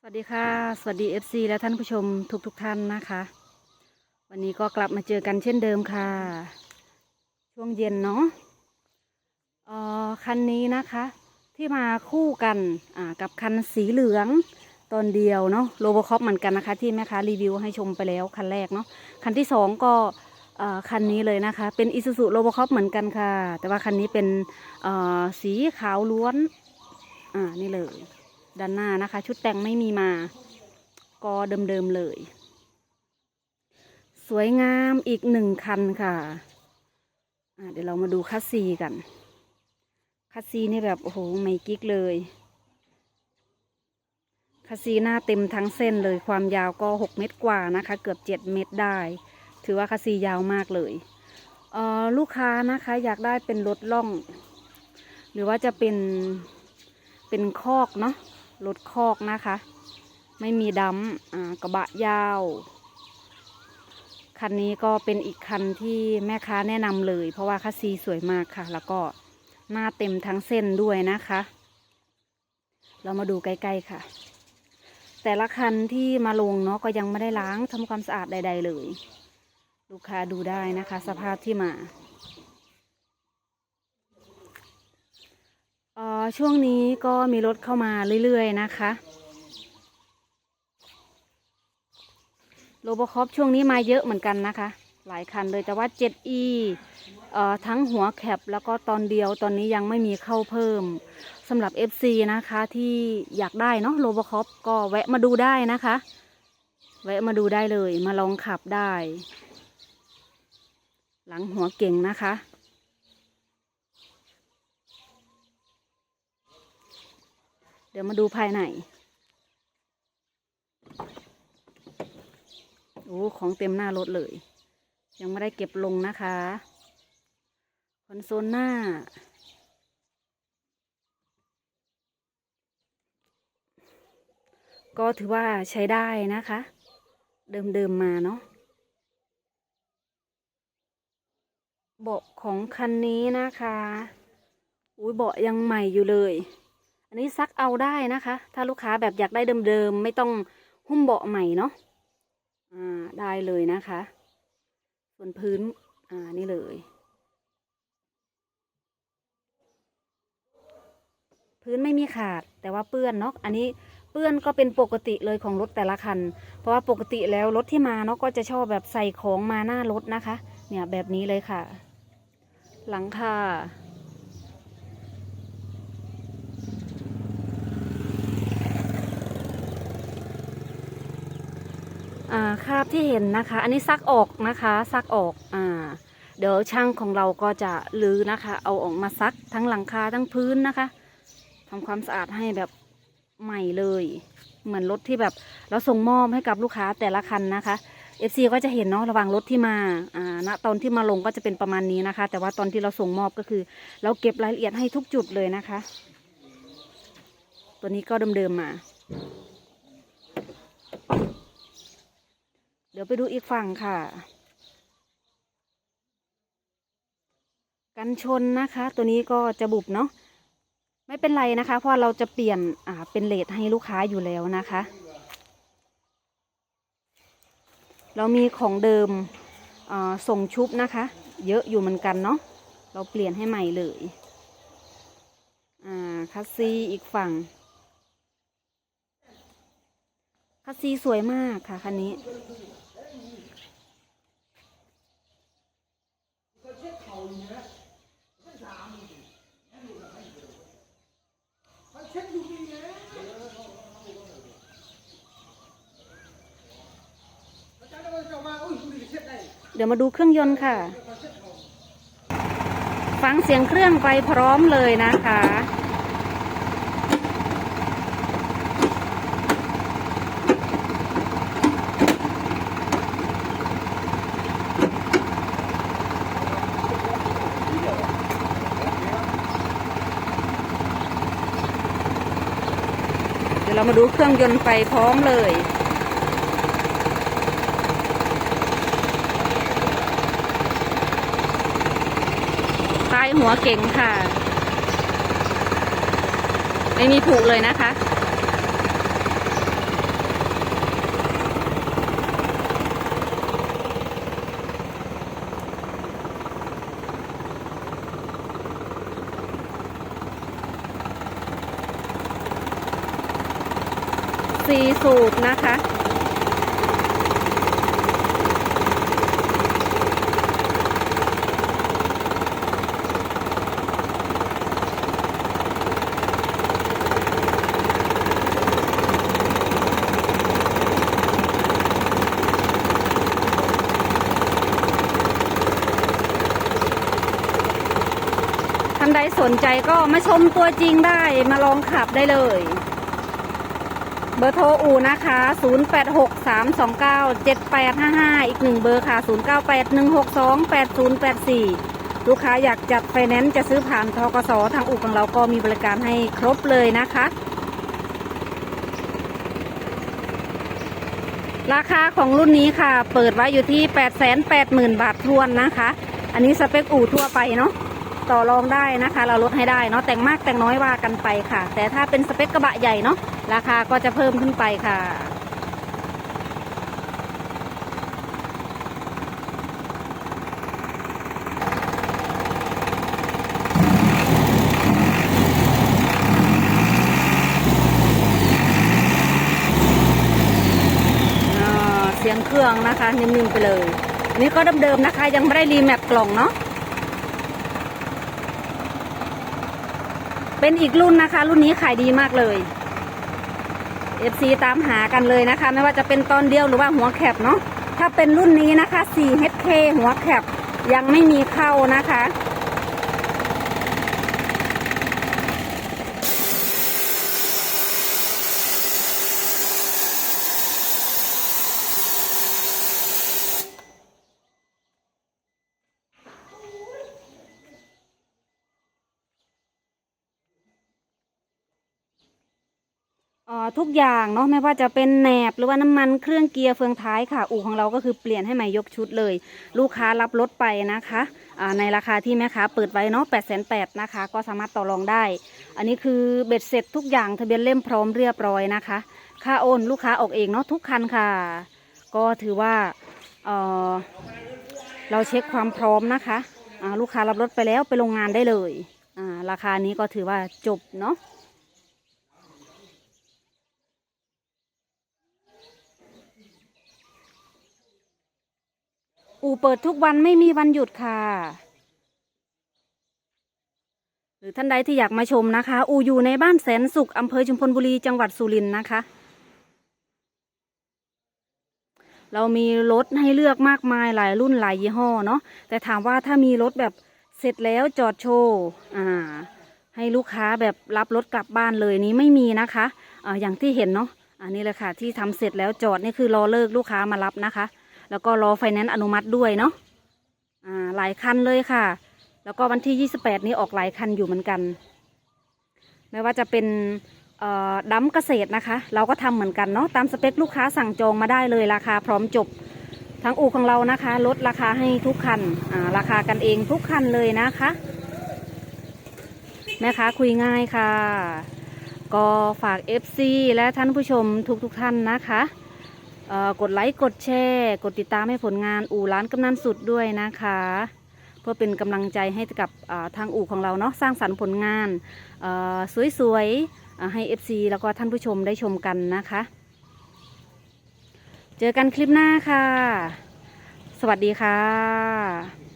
สวัสดีค่ะ สวัสดี FC และท่านผู้ชมทุกๆทท่านนะคะ วันนี้ก็กลับมาเจอกันเช่นเดิมค่ะ ช่วงเย็นเนาะออคันนี้นะคะ ที่มาคู่กันกับคันสีเหลืองตอนเดียวเนาะโลโบคอปเหมือนกันนะคะ ที่แม่ค้ารีวิวให้ชมไปแล้วคันแรกเนาะคันที่สองก็คันนี้เลยนะคะ เป็นอิซูซุโลโบคอปเหมือนกันค่ะ แต่ว่าคันนี้เป็นสีขาวล้วนอ่านี่เลย ด้านหน้านะคะ ชุดแต่งไม่มีมา ก็เดิมๆเลย สวยงามอีกหนึ่งคันค่ะะเดี๋ยวเรามาดูคัสซีกัน คัสซีนี่แบบ โอ้โห ไม่กิ๊กเลยคัสซีหน้าเต็มทั้งเส้นเลยความยาวก็หกเมตรกว่านะคะ เกือบเจ็ดเมตรได้ ถือว่าคัสซียาวมากเลยเออลูกค้านะคะอยากได้เป็นรถล่อง หรือว่าจะเป็นเป็นคอกเนาะ รถคอกนะคะ ไม่มีดัมกระบะยาว คันนี้ก็เป็นอีกคันที่แม่ค้าแนะนำเลย เพราะว่าคัสซีสวยมากค่ะ แล้วก็หน้าเต็มทั้งเส้นด้วยนะคะ เรามาดูใกล้ๆค่ะ แต่ละคันที่มาลงเนาะก็ยังไม่ได้ล้างทำความสะอาดใด ๆ เลย ลูกค้าดูได้นะคะ สภาพที่มา เอ่อ ช่วงนี้ก็มีรถเข้ามาเรื่อยๆนะคะโรบคอปช่วงนี้มาเยอะเหมือนกันนะคะ หลายคันเลยแต่ว่า 7e เอ่อทั้งหัวแคปแล้วก็ตอนเดียวตอนนี้ยังไม่มีเข้าเพิ่มสำหรับ FC นะคะที่อยากได้เนาะโรบคอปก็แวะมาดูได้นะคะ แวะมาดูได้เลยมาลองขับได้ หลังหัวเก่งนะคะ ดี๋ยวมาดูภายใน โอ้ ของเต็มหน้ารถเลย ยังไม่ได้เก็บลงนะคะคอนโซลหน้า ก็ถือว่าใช้ได้นะคะ เดิมๆมาเนาะเบาะของคันนี้นะคะ อุ้ยเบาะยังใหม่อยู่เลย อันนี้ซักเอาได้นะคะ ถ้าลูกค้าแบบอยากได้เดิมๆ ไม่ต้องหุ้มเบาะใหม่เนาะอ่าได้เลยนะคะ ส่วนพื้นอ่านี่เลย พื้นไม่มีขาดแต่ว่าเปื้อนเนาะอันนี้เปื้อนก็เป็นปกติเลยของรถแต่ละคัน เพราะว่าปกติแล้วรถที่มาเนาะก็จะชอบแบบใส่ของมาหน้ารถนะคะ เนี่ยแบบนี้เลยค่ะ หลังคา อ่าคราบที่เห็นนะคะ อันนี้ซักออกนะคะซักออกอ่าเดี๋ยวช่างของเราก็จะลื้อนะคะ เอาออกมาซักทั้งหลังคาทั้งพื้นนะคะทำความสะอาดให้แบบใหม่เลย เหมือนรถที่แบบเราส่งมอบให้กับลูกค้าแต่ละคันนะคะ FC ก็จะเห็นเนาะระหว่างรถที่มาอ่าณตอนที่มาลงก็จะเป็นประมาณนี้นะคะ แต่ว่าตอนที่เราส่งมอบก็คือ เราเก็บรายละเอียดให้ทุกจุดเลยนะคะ ตัวนี้ก็เดิมๆมา ดี๋ยวไปดูอีกฝั่งค่ะ กันชนนะคะ ตัวนี้ก็จะบุบเนาะไม่เป็นไรนะคะ เพราะเราจะเปลี่ยนอ่าเป็นเลทให้ลูกค้าอยู่แล้วนะคะ เรามีของเดิมส่งชุบนะคะ เยอะอยู่เหมือนกันเนาะเราเปลี่ยนให้ใหม่เลยอ่าคัสซีอีกฝั่งคัสซีสวยมากค่ะคันนี้ เดี๋ยวมาดูเครื่องยนต์ค่ะ ฟังเสียงเครื่องไปพร้อมเลยนะคะเดี๋ยวเรามาดูเครื่องยนต์ไปพร้อมเลย หัวเก่งค่ะ ไม่มีผูกเลยนะคะ สีสูบนะคะ นใดสนใจก็มาชมตัวจริงได้มาลองขับได้เลย เบอร์โทรอูนะคะ 0863297855 อีกหนึ่งเบอร์ค่ะ 0981628084 ลูกค้าอยากจัดไฟแนนซ์จะซื้อผ่านทกสทางอู่ของเราก็มีบริการให้ครบเลยนะคะ ราคาของรุ่นนี้ค่ะ เปิดไว้อยู่ที่ 880,000 บาททวนนะคะ อันนี้สเปคอู่ทั่วไปเนาะ ต่อรองได้นะคะ เราลดให้ได้เนาะแต่งมากแต่งน้อยว่ากันไปค่ะ แต่ถ้าเป็นสเปคกระบะใหญ่เนาะราคาก็จะเพิ่มขึ้นไปค่ะเสียงเครื่องนะคะนิ่มๆไปเลยอันนี้ก็เดิมๆนะคะ ยังไม่ได้รีแมปกล่องเนาะ เป็นอีกรุ่นนะคะ รุ่นนี้ขายดีมากเลย FC ตามหากันเลยนะคะ ไม่ว่าจะเป็นตอนเดียวหรือว่าหัวแคบเนาะถ้าเป็นรุ่นนี้นะคะ 4HK หัวแคบยังไม่มีเข้านะคะ ทุกอย่างเนาะไม่ว่าจะเป็นแหนบหรือว่าน้ำมันเครื่องเกียร์เฟืองท้ายค่ะ อู่ของเราก็คือเปลี่ยนให้ใหม่ยกชุดเลย ลูกค้ารับรถไปนะคะในราคาที่แม่ค้าเปิดไว้เนาะแปดแสนแปดนะคะ ก็สามารถต่อรองได้ อันนี้คือเบ็ดเสร็จทุกอย่างทะเบียนเล่มพร้อมเรียบร้อยนะคะ ค่าโอนลูกค้าออกเองเนาะทุกคันค่ะ ก็ถือว่าเเราเช็คความพร้อมนะคะลูกค้ารับรถไปแล้วไปโรงงานได้เลยราคานี้ก็ถือว่าจบเนาะ อู่เปิดทุกวันไม่มีวันหยุดค่ะ หรือท่านใดที่อยากมาชมนะคะ อู่อยู่ในบ้านแสนสุขอำเภอชุมพลบุรีจังหวัดสุรินทร์นะคะ เรามีรถให้เลือกมากมายหลายรุ่นหลายยี่ห้อเนาะแต่ถามว่าถ้ามีรถแบบเสร็จแล้วจอดโชว์อ่าให้ลูกค้าแบบรับรถกลับบ้านเลยนี้ไม่มีนะคะอ่าอย่างที่เห็นเนาะอันนี้เลยค่ะที่ทำเสร็จแล้วจอดนี่คือรอเลิกลูกค้ามารับนะคะ แล้วก็รอไฟแนนซ์อนุมัติด้วยเนาะอ่าหลายคันเลยค่ะ แล้วก็วันที่ 28 นี้ออกหลายคันอยู่เหมือนกัน ไม่ว่าจะเป็นเอ่อดัมเกษตรนะคะ เราก็ทำเหมือนกันเนาะตามสเปคลูกค้าสั่งจองมาได้เลยราคาพร้อมจบทั้งอู่ของเรานะคะ ลดราคาให้ทุกคันอ่าราคากันเองทุกคันเลยนะคะแม่ค้าคุยง่ายค่ะ ก็ฝาก FC และท่านผู้ชมทุกๆทท่านนะคะ กดไลค์กดแชร์กดติดตามให้ผลงานอู่ร้านกำนันสุดด้วยนะคะ เพื่อเป็นกำลังใจให้กับทางอู่ของเราเนาะสร้างสรรค์ผลงานสวยๆให้ FC แล้วก็ท่านผู้ชมได้ชมกันนะคะ เจอกันคลิปหน้าค่ะ สวัสดีค่ะ